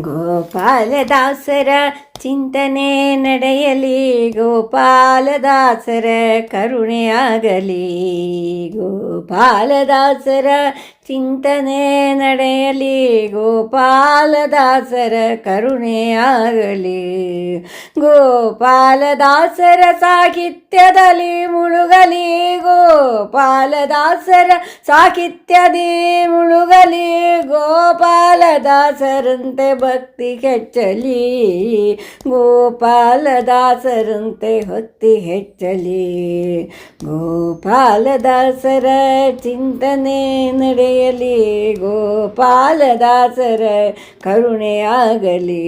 ಗೋಪಾಲದಾಸರ ಚಿಂತನೆ ನಡೆಯಲಿ, ಗೋಪಾಲದಾಸರ ಕರುಣೆಯಾಗಲಿ ಗೋಪಾಲದಾಸರ ಚಿಂತನೆ ನಡೆಯಲಿ, ಗೋಪಾಲದಾಸರ ಕರುಣೆಯಾಗಲಿ ಗೋಪಾಲದಾಸರ ಸಾಹಿತ್ಯದಲ್ಲಿ ಮುಳುಗಲಿ, ಗೋಪಾಲದಾಸರ ಸಾಹಿತ್ಯದಿ ಮುಳುಗಲಿ. ಗೋಪಾಲದಾಸರಂತೆ ಭಕ್ತಿ ಹೆಚ್ಚಲಿ ಗೋಪಾಲದಾಸರಂತೆ ಹೊತ್ತಿ ಹೆಚ್ಚಲಿ ಗೋಪಾಲದಾಸರ ಚಿಂತನೆ ನಡೆಯಲಿ ಗೋಪಾಲದಾಸರ ಕರುಣೆಯಾಗಲಿ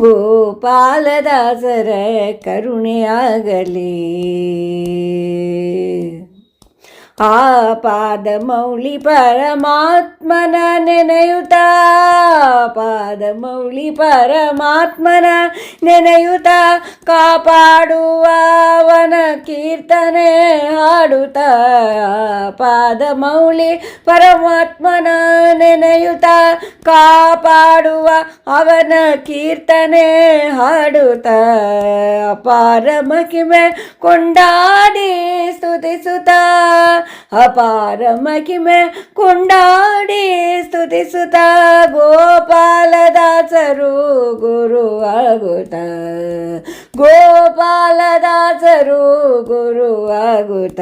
ಗೋಪಾಲದಾಸರ ಕರುಣೆಯಾಗಲಿ ಆ ಪಾದ ಮೌಳಿ ಪರಮಾತ್ಮನ ನೆನೆಯುತ್ತ ಪಾದ ಮೌಳಿ ಪರಮಾತ್ಮನ ನೆನೆಯುತ್ತ ಕಾಪಾಡುವವನ ಕೀರ್ತನೆ ಹಾಡುತ್ತ ಪಾದ ಮೌಳಿ ಪರಮಾತ್ಮನ ನೆನೆಯುತ್ತ, ಕಾಪಾಡುವ ಅವನ ಕೀರ್ತನೆ ಹಾಡುತ್ತ, ಅಪಾರ ಮಹಿಮೆ ಕೊಂಡಾಡಿ ಸ್ತುತಿಸುತ್ತ, ಅಪಾರ ಮಹಿಮೆ ಕೊಂಡಾಡಿ ಸ್ತುತಿಸುತ್ತ, ಗೋಪಾಲದಾಸರು ಗುರುವಾಗುತ್ತ, ಗೋಪಾಲದಾಸರು ಗುರುವಾಗುತ್ತ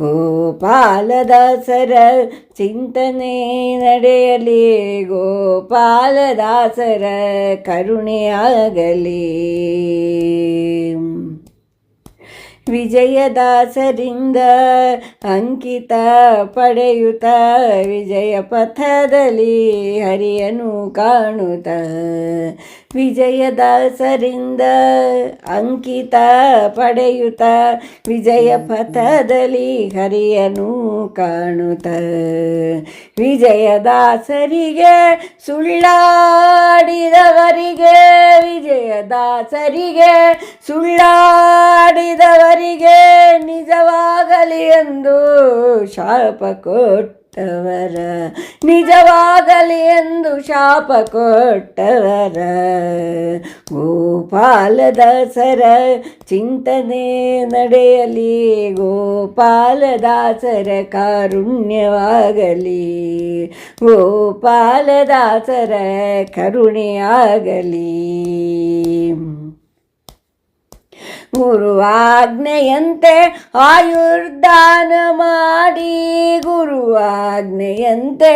ಗೋಪಾಲದಾಸರ ಚಿಂತನೆ ನಡೆಯಲಿ ಗೋಪಾಲದಾಸರ ಕರುಣೆಯಾಗಲಿ ವಿಜಯದಾಸರಿಂದ ಅಂಕಿತ ಪಡೆಯುತ್ತ ವಿಜಯ ಪಥದಲ್ಲಿ ಹರಿಯನು ಕಾಣುತ್ತ. ವಿಜಯದಾಸರಿಂದ ಅಂಕಿತ ಪಡೆಯುತ್ತ ವಿಜಯ ಪಥದಲ್ಲಿ ಹರಿಯನು ಕಾಣುತ್ತ. ವಿಜಯದಾಸರಿಗೆ ಸುಳ್ಳಾಡಿದವರಿಗೆ, ವಿಜಯದಾಸರಿಗೆ ಸುಳ್ಳಾಡಿದವರಿಗೆ ನಿಜವಾಗಲಿ ಎಂದು ಶಾಪ ಕೊಟ್ಟವರ. ನಿಜವಾಗಲಿ ಎಂದು ಶಾಪ ಕೊಟ್ಟವರ. ಗೋಪಾಲದಾಸರ ಚಿಂತನೆ ನಡೆಯಲಿ. ಗೋಪಾಲದಾಸರ ಕಾರುಣ್ಯವಾಗಲಿ. ಗೋಪಾಲದಾಸರ ಕರುಣೆಯಾಗಲಿ. ಗುರುವಾಜ್ಞೆಯಂತೆ ಆಯುರ್ದಾನ ಮಾಡಿ ಗುರುವಾಜ್ಞೆಯಂತೆ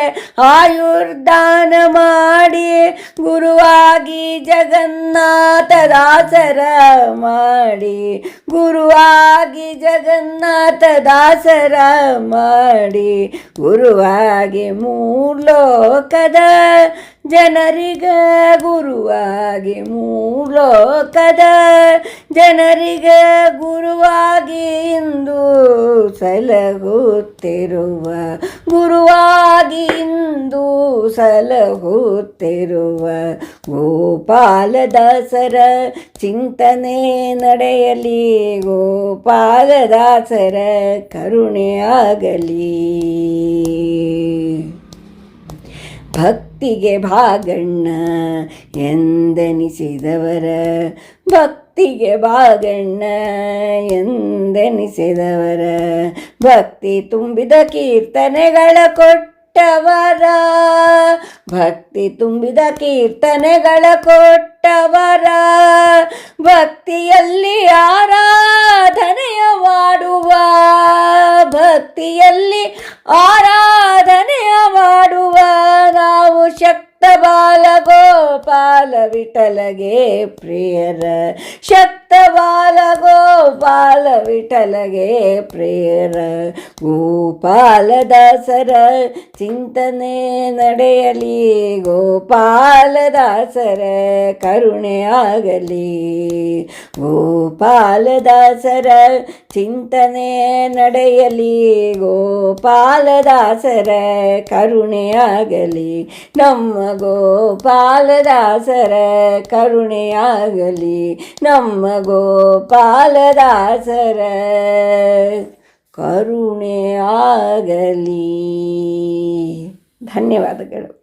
ಆಯುರ್ದಾನ ಮಾಡಿ, ಗುರುವಾಗಿ ಜಗನ್ನಾಥ ದಾಸರ ಮಾಡಿ, ಗುರುವಾಗಿ ಜಗನ್ನಾಥ ದಾಸರ ಮಾಡಿ, ಗುರುವಾಗಿ ಮೂರ್ಲೋಕದ ಜನರಿಗ ಗುರುವಾಗಿ ಮೂಲೋಕದ, ಜನರಿಗ ಗುರುವಾಗಿ ಇಂದು ಸಲಹುತ್ತಿರುವ, ಗುರುವಾಗಿ ಇಂದು ಸಲಹುತ್ತಿರುವ ಗೋಪಾಲದಾಸರ ಚಿಂತನೆ ನಡೆಯಲಿ ಗೋಪಾಲದಾಸರ ಕರುಣೆಯಾಗಲಿ. ಭಕ್ತಿಗೆ ಭಾಗಣ್ಣ ಎಂದೆನಿಸಿದವರ ಭಕ್ತಿಗೆ ಭಾಗಣ್ಣ ಎಂದೆನಿಸಿದವರ ಭಕ್ತಿ ತುಂಬಿದ ಕೀರ್ತನೆಗಳ ಕೊಟ್ಟವರ, ಭಕ್ತಿ ತುಂಬಿದ ಕೀರ್ತನೆಗಳ ಕೊಟ್ಟವರ, ಭಕ್ತಿಯಲ್ಲಿ ಆರಾಧನೆಯ ನಾವು ಶಕ್ತ ಬಾಲ ಗೋಪಾಲ ವಿಠಲಗೆ ಪ್ರಿಯರ. ಶಕ್ತ ಬಾಲ ಗೋಪಾಲ ವಿಠಲಗೆ ಪ್ರಿಯರ. ಗೋಪಾಲದಾಸರ ಚಿಂತನೆ ನಡೆಯಲಿ, ಗೋಪಾಲದಾಸರ ಕರುಣೆಯಾಗಲಿ ಗೋಪಾಲದಾಸರ ಚಿಂತನೆ ನಡೆಯಲಿ, ಗೋಪಾಲದಾಸರ ಕರುಣೆಯಾಗಲಿ ನಮ್ಮ ಗೋಪಾಲದಾಸರ ಕರುಣೆಯಾಗಲಿ ನಮ್ಮ ಗೋಪಾಲದಾಸರ. ಕರುಣೆಯಾಗಲಿ. ಧನ್ಯವಾದಗಳು.